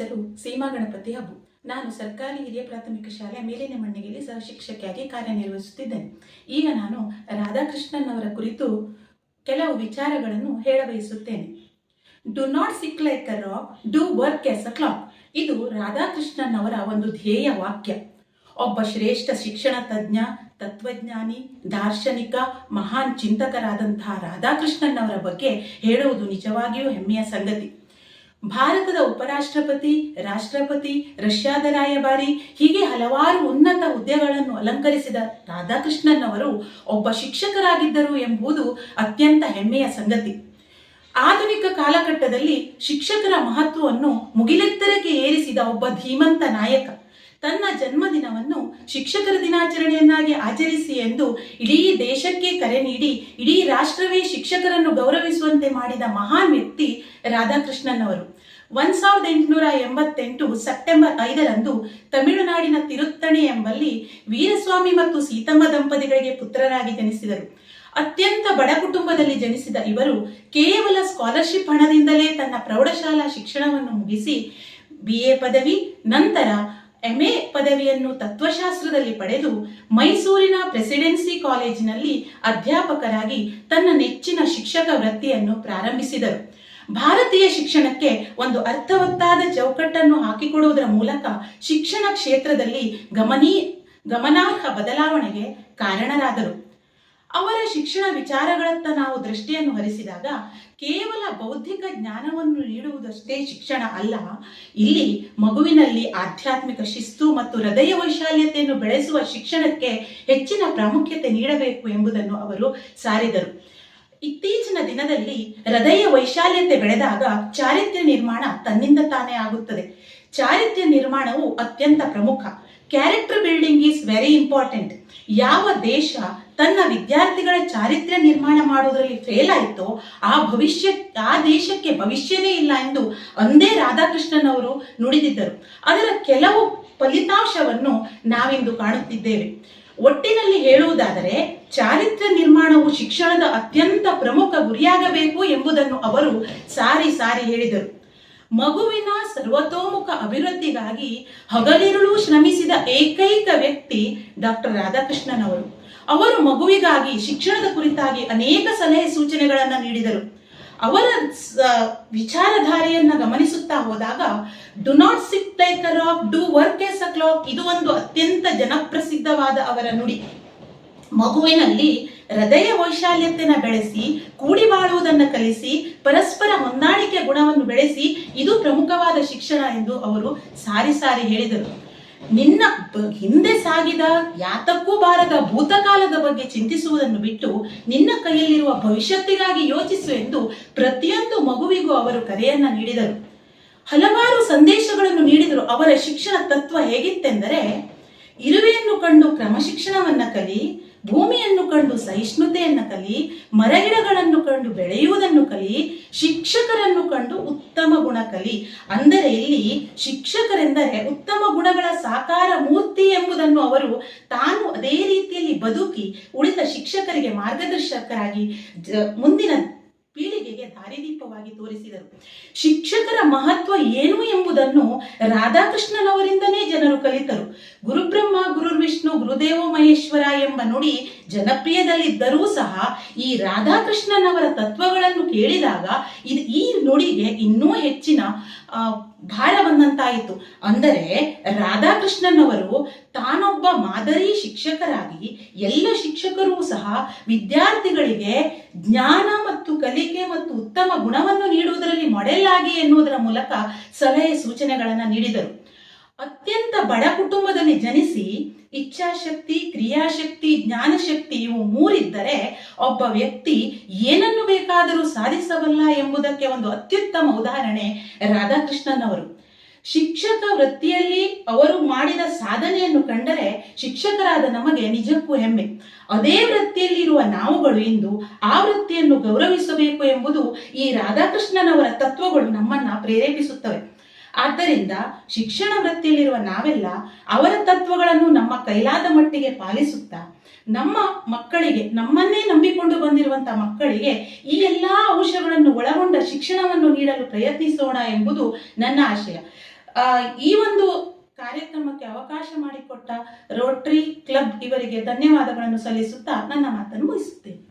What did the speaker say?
ರೇವತಿ ಹಬ್ಬು. ನಾನು ಸರ್ಕಾರಿ ಹಿರಿಯ ಪ್ರಾಥಮಿಕ ಶಾಲೆ ಮೇಲಿನ ಮಣ್ಣಿಗೆಯಲ್ಲಿ ಸಹ ಶಿಕ್ಷಕಿಯಾಗಿ ಕಾರ್ಯನಿರ್ವಹಿಸುತ್ತಿದ್ದೇನೆ. ಈಗ ನಾನು ರಾಧಾಕೃಷ್ಣನ್ ಅವರ ಕುರಿತು ಕೆಲವು ವಿಚಾರಗಳನ್ನು ಹೇಳಬಯಸುತ್ತೇನೆ. Do not sit like a rock do work as a clock ಇದು ರಾಧಾಕೃಷ್ಣನ್ ಅವರ ಒಂದು ಧ್ಯೇಯ ವಾಕ್ಯ. ಒಬ್ಬ ಶ್ರೇಷ್ಠ ಶಿಕ್ಷಣ ತಜ್ಞ, ತತ್ವಜ್ಞಾನಿ, ದಾರ್ಶನಿಕ, ಮಹಾನ್ ಚಿಂತಕರಾದಂತಹ ರಾಧಾಕೃಷ್ಣನ್ ಅವರ ಬಗ್ಗೆ ಹೇಳುವುದು ನಿಜವಾಗಿಯೂ ಹೆಮ್ಮೆಯ ಸಂಗತಿ. ಭಾರತದ ಉಪರಾಷ್ಟ್ರಪತಿ, ರಾಷ್ಟ್ರಪತಿ, ರಷ್ಯಾದ ರಾಯಭಾರಿ ಹೀಗೆ ಹಲವಾರು ಉನ್ನತ ಹುದ್ದೆಗಳನ್ನು ಅಲಂಕರಿಸಿದ ರಾಧಾಕೃಷ್ಣನ್ ಅವರು ಒಬ್ಬ ಶಿಕ್ಷಕರಾಗಿದ್ದರು ಎಂಬುದು ಅತ್ಯಂತ ಹೆಮ್ಮೆಯ ಸಂಗತಿ. ಆಧುನಿಕ ಕಾಲಘಟ್ಟದಲ್ಲಿ ಶಿಕ್ಷಕರ ಮಹತ್ವವನ್ನು ಮುಗಿಲೆತ್ತರಕ್ಕೆ ಏರಿಸಿದ ಒಬ್ಬ ಧೀಮಂತ ನಾಯಕ. ತನ್ನ ಜನ್ಮದಿನವನ್ನು ಶಿಕ್ಷಕರ ದಿನಾಚರಣೆಯನ್ನಾಗಿ ಆಚರಿಸಿ ಎಂದು ಇಡೀ ದೇಶಕ್ಕೆ ಕರೆ ನೀಡಿ, ಇಡೀ ರಾಷ್ಟ್ರವೇ ಶಿಕ್ಷಕರನ್ನು ಗೌರವಿಸುವಂತೆ ಮಾಡಿದ ಮಹಾನ್ ವ್ಯಕ್ತಿ ರಾಧಾಕೃಷ್ಣನ್ ಅವರು ಒಂದ್ ಸಾವಿರದ ಎಂಟುನೂರ ಎಂಬತ್ತೆಂಟು ಸೆಪ್ಟೆಂಬರ್ ಐದರಂದು ತಮಿಳುನಾಡಿನ ತಿರುತ್ತಣೆ ಎಂಬಲ್ಲಿ ವೀರಸ್ವಾಮಿ ಮತ್ತು ಸೀತಮ್ಮ ದಂಪತಿಗಳಿಗೆ ಪುತ್ರರಾಗಿ ಜನಿಸಿದರು. ಅತ್ಯಂತ ಬಡ ಕುಟುಂಬದಲ್ಲಿ ಜನಿಸಿದ ಇವರು ಕೇವಲ ಸ್ಕಾಲರ್ಶಿಪ್ ಹಣದಿಂದಲೇ ತನ್ನ ಪ್ರೌಢಶಾಲಾ ಶಿಕ್ಷಣವನ್ನು ಮುಗಿಸಿ ಬಿ ಎ ಪದವಿ, ನಂತರ ಎಂಎ ಪದವಿಯನ್ನು ತತ್ವಶಾಸ್ತ್ರದಲ್ಲಿ ಪಡೆದು ಮೈಸೂರಿನ ಪ್ರೆಸಿಡೆನ್ಸಿ ಕಾಲೇಜಿನಲ್ಲಿ ಅಧ್ಯಾಪಕರಾಗಿ ತನ್ನ ನೆಚ್ಚಿನ ಶಿಕ್ಷಕ ವೃತ್ತಿಯನ್ನು ಪ್ರಾರಂಭಿಸಿದರು. ಭಾರತೀಯ ಶಿಕ್ಷಣಕ್ಕೆ ಒಂದು ಅರ್ಥವತ್ತಾದ ಚೌಕಟ್ಟನ್ನು ಹಾಕಿಕೊಡುವುದರ ಮೂಲಕ ಶಿಕ್ಷಣ ಕ್ಷೇತ್ರದಲ್ಲಿ ಗಮನೀ, ಗಮನಾರ್ಹ ಬದಲಾವಣೆಗೆ ಕಾರಣರಾದರು. ಅವರ ಶಿಕ್ಷಣ ವಿಚಾರಗಳತ್ತ ನಾವು ದೃಷ್ಟಿಯನ್ನು ಹರಿಸಿದಾಗ ಕೇವಲ ಬೌದ್ಧಿಕ ಜ್ಞಾನವನ್ನು ನೀಡುವುದಷ್ಟೇ ಶಿಕ್ಷಣ ಅಲ್ಲ. ಇಲ್ಲಿ ಮಗುವಿನಲ್ಲಿ ಆಧ್ಯಾತ್ಮಿಕ ಶಿಸ್ತು ಮತ್ತು ಹೃದಯ ವೈಶಾಲ್ಯತೆಯನ್ನು ಬೆಳೆಸುವ ಶಿಕ್ಷಣಕ್ಕೆ ಹೆಚ್ಚಿನ ಪ್ರಾಮುಖ್ಯತೆ ನೀಡಬೇಕು ಎಂಬುದನ್ನು ಅವರು ಸಾರಿದರು. ಇತ್ತೀಚಿನ ದಿನದಲ್ಲಿ ಹೃದಯ ವೈಶಾಲ್ಯತೆ ಬೆಳೆದಾಗ ಚಾರಿತ್ರ್ಯ ನಿರ್ಮಾಣ ತನ್ನಿಂದ ತಾನೇ ಆಗುತ್ತದೆ. ಚಾರಿತ್ರ್ಯ ನಿರ್ಮಾಣವು ಅತ್ಯಂತ ಪ್ರಮುಖ. Character building is very important ಯಾವ ದೇಶ ತನ್ನ ವಿದ್ಯಾರ್ಥಿಗಳ ಚಾರಿತ್ರ್ಯ ನಿರ್ಮಾಣ ಮಾಡೋದರಲ್ಲಿ ಫೇಲ್ ಆಯಿತೋ, ಆ ಭವಿಷ್ಯ, ಆ ದೇಶಕ್ಕೆ ಭವಿಷ್ಯವೇ ಇಲ್ಲ ಎಂದು ಅಂದೇ ರಾಧಾಕೃಷ್ಣನ್ ಅವರು ನುಡಿದಿದ್ದರು. ಅದರ ಕೆಲವು ಫಲಿತಾಂಶವನ್ನು ನಾವಿಂದು ಕಾಣುತ್ತಿದ್ದೇವೆ. ಒಟ್ಟಿನಲ್ಲಿ ಹೇಳುವುದಾದರೆ, ಚಾರಿತ್ರ್ಯ ನಿರ್ಮಾಣವು ಶಿಕ್ಷಣದ ಅತ್ಯಂತ ಪ್ರಮುಖ ಗುರಿಯಾಗಬೇಕು ಎಂಬುದನ್ನು ಅವರು ಸಾರಿ ಸಾರಿ ಹೇಳಿದರು. ಮಗುವಿನ ಸರ್ವತೋಮುಖ ಅಭಿವೃದ್ಧಿಗಾಗಿ ಹಗಲಿರುಳು ಶ್ರಮಿಸಿದ ಏಕೈಕ ವ್ಯಕ್ತಿ ಡಾಕ್ಟರ್ ರಾಧಾಕೃಷ್ಣನ್ ಅವರು ಅವರು ಮಗುವಿಗಾಗಿ ಶಿಕ್ಷಣದ ಕುರಿತಾಗಿ ಅನೇಕ ಸಲಹೆ ಸೂಚನೆಗಳನ್ನು ನೀಡಿದರು. ಅವರ ವಿಚಾರಧಾರೆಯನ್ನ ಗಮನಿಸುತ್ತಾ ಹೋದಾಗ do not sit like a do work as a ಇದು ಒಂದು ಅತ್ಯಂತ ಜನಪ್ರಸಿದ್ಧವಾದ ಅವರ ನುಡಿ. ಮಗುವಿನಲ್ಲಿ ಹೃದಯ ವೈಶಾಲ್ಯತೆನ ಬೆಳೆಸಿ, ಕೂಡಿ ಬಾಳುವುದನ್ನು ಕಲಿಸಿ, ಪರಸ್ಪರ ಹೊಂದಾಣಿಕೆ ಗುಣವನ್ನು ಬೆಳೆಸಿ, ಇದು ಪ್ರಮುಖವಾದ ಶಿಕ್ಷಣ ಎಂದು ಅವರು ಸಾರಿ ಸಾರಿ ಹೇಳಿದರು. ನಿನ್ನ ಹಿಂದೆ ಸಾಗಿದ ಯಾತಕ್ಕೂ ಬಾರದ ಭೂತಕಾಲದ ಬಗ್ಗೆ ಚಿಂತಿಸುವುದನ್ನು ಬಿಟ್ಟು ನಿನ್ನ ಕೈಯಲ್ಲಿರುವ ಭವಿಷ್ಯತ್ತಿಗಾಗಿ ಯೋಚಿಸು ಎಂದು ಪ್ರತಿಯೊಂದು ಮಗುವಿಗೂ ಅವರು ಕರೆಯನ್ನ ನೀಡಿದರು. ಹಲವಾರು ಸಂದೇಶಗಳನ್ನು ನೀಡಿದರು. ಅವರ ಶಿಕ್ಷಣ ತತ್ವ ಹೇಗಿತ್ತೆಂದರೆ, ಇರುವೆಯನ್ನು ಕಂಡು ಕ್ರಮಶಿಕ್ಷಣವನ್ನ ಕಲಿ ಭೂಮಿಯನ್ನು ಕಂಡು ಸಹಿಷ್ಣುತೆಯನ್ನು ಕಲಿ, ಮರಗಿಡಗಳನ್ನು ಕಂಡು ಬೆಳೆಯುವುದನ್ನು ಕಲಿ, ಶಿಕ್ಷಕರನ್ನು ಕಂಡು ಉತ್ತಮ ಗುಣ ಕಲಿ. ಅಂದರೆ ಇಲ್ಲಿ ಶಿಕ್ಷಕರೆಂದರೆ ಉತ್ತಮ ಗುಣಗಳ ಸಾಕಾರ ಮೂರ್ತಿ ಎಂಬುದನ್ನು ಅವರು ತಾನು ಅದೇ ರೀತಿಯಲ್ಲಿ ಬದುಕಿ ಉಳಿದ ಶಿಕ್ಷಕರಿಗೆ ಮಾರ್ಗದರ್ಶಕರಾಗಿ ಮುಂದಿನ ದಾರಿದೀಪವಾಗಿ ತೋರಿಸಿದರು. ಶಿಕ್ಷಕರ ಮಹತ್ವ ಏನು ಎಂಬುದನ್ನು ರಾಧಾಕೃಷ್ಣನವರಿಂದನೇ ಜನರು ಕಲಿತರು. ಗುರುಬ್ರಹ್ಮ ಗುರುರ್ವಿಷ್ಣು ಗುರುದೇವ, ಮಹೇಶ್ವರ ಎಂಬ ನುಡಿ ಜನಪ್ರಿಯದಲ್ಲಿದ್ದರೂ ಸಹ ಈ ರಾಧಾಕೃಷ್ಣನವರ ತತ್ವಗಳನ್ನು ಕೇಳಿದಾಗ ಇದು ಈ ನುಡಿಗೆ ಇನ್ನೂ ಹೆಚ್ಚಿನ ಭಾರ ಬಂದಂತಾಯಿತು ಅಂದರೆ ರಾಧಾಕೃಷ್ಣನವರು ತಾನೊಬ್ಬ ಮಾದರಿ ಶಿಕ್ಷಕರಾಗಿ ಎಲ್ಲ ಶಿಕ್ಷಕರೂ ಸಹ ವಿದ್ಯಾರ್ಥಿಗಳಿಗೆ ಜ್ಞಾನ ಕಲಿಕೆ ಮತ್ತು ಉತ್ತಮ ಗುಣವನ್ನು ನೀಡುವುದರಲ್ಲಿ ಮಾಡೆಲ್ ಆಗಿ ಎನ್ನುವುದರ ಮೂಲಕ ಸಲಹೆ ಸೂಚನೆಗಳನ್ನು ನೀಡಿದರು. ಅತ್ಯಂತ ಬಡ ಕುಟುಂಬದಲ್ಲಿ ಜನಿಸಿ ಇಚ್ಛಾಶಕ್ತಿ, ಕ್ರಿಯಾಶಕ್ತಿ, ಜ್ಞಾನಶಕ್ತಿ ಇವು ಮೂರಿದ್ದರೆ ಒಬ್ಬ ವ್ಯಕ್ತಿ ಏನನ್ನು ಬೇಕಾದರೂ ಸಾಧಿಸಬಲ್ಲ ಎಂಬುದಕ್ಕೆ ಒಂದು ಅತ್ಯುತ್ತಮ ಉದಾಹರಣೆ ರಾಧಾಕೃಷ್ಣನ್ ಅವರು. ಶಿಕ್ಷಕ ವೃತ್ತಿಯಲ್ಲಿ ಅವರು ಮಾಡಿದ ಸಾಧನೆಯನ್ನು ಕಂಡರೆ ಶಿಕ್ಷಕರಾದ ನಮಗೆ ನಿಜಕ್ಕೂ ಹೆಮ್ಮೆ. ಅದೇ ವೃತ್ತಿಯಲ್ಲಿರುವ ನಾವುಗಳು ಇಂದು ಆ ವೃತ್ತಿಯನ್ನು ಗೌರವಿಸಬೇಕು ಎಂಬುದು ಈ ರಾಧಾಕೃಷ್ಣನವರ ತತ್ವಗಳು ನಮ್ಮನ್ನ ಪ್ರೇರೇಪಿಸುತ್ತವೆ. ಆದ್ದರಿಂದ ಶಿಕ್ಷಣ ವೃತ್ತಿಯಲ್ಲಿರುವ ನಾವೆಲ್ಲ ಅವರ ತತ್ವಗಳನ್ನು ನಮ್ಮ ಕೈಲಾದ ಮಟ್ಟಿಗೆ ಪಾಲಿಸುತ್ತಾ, ನಮ್ಮ ಮಕ್ಕಳಿಗೆ, ನಮ್ಮನ್ನೇ ನಂಬಿಕೊಂಡು ಬಂದಿರುವಂತಹ ಮಕ್ಕಳಿಗೆ ಈ ಎಲ್ಲಾ ಅಂಶಗಳನ್ನು ಒಳಗೊಂಡ ಶಿಕ್ಷಣವನ್ನು ನೀಡಲು ಪ್ರಯತ್ನಿಸೋಣ ಎಂಬುದು ನನ್ನ ಆಶಯ. ಈ ಒಂದು ಕಾರ್ಯಕ್ರಮಕ್ಕೆ ಅವಕಾಶ ಮಾಡಿಕೊಟ್ಟ ರೋಟ್ರಿ ಕ್ಲಬ್ ಇವರಿಗೆ ಧನ್ಯವಾದಗಳನ್ನು ಸಲ್ಲಿಸುತ್ತಾ ನನ್ನ ಮಾತನ್ನು ಮುಗಿಸುತ್ತೇನೆ.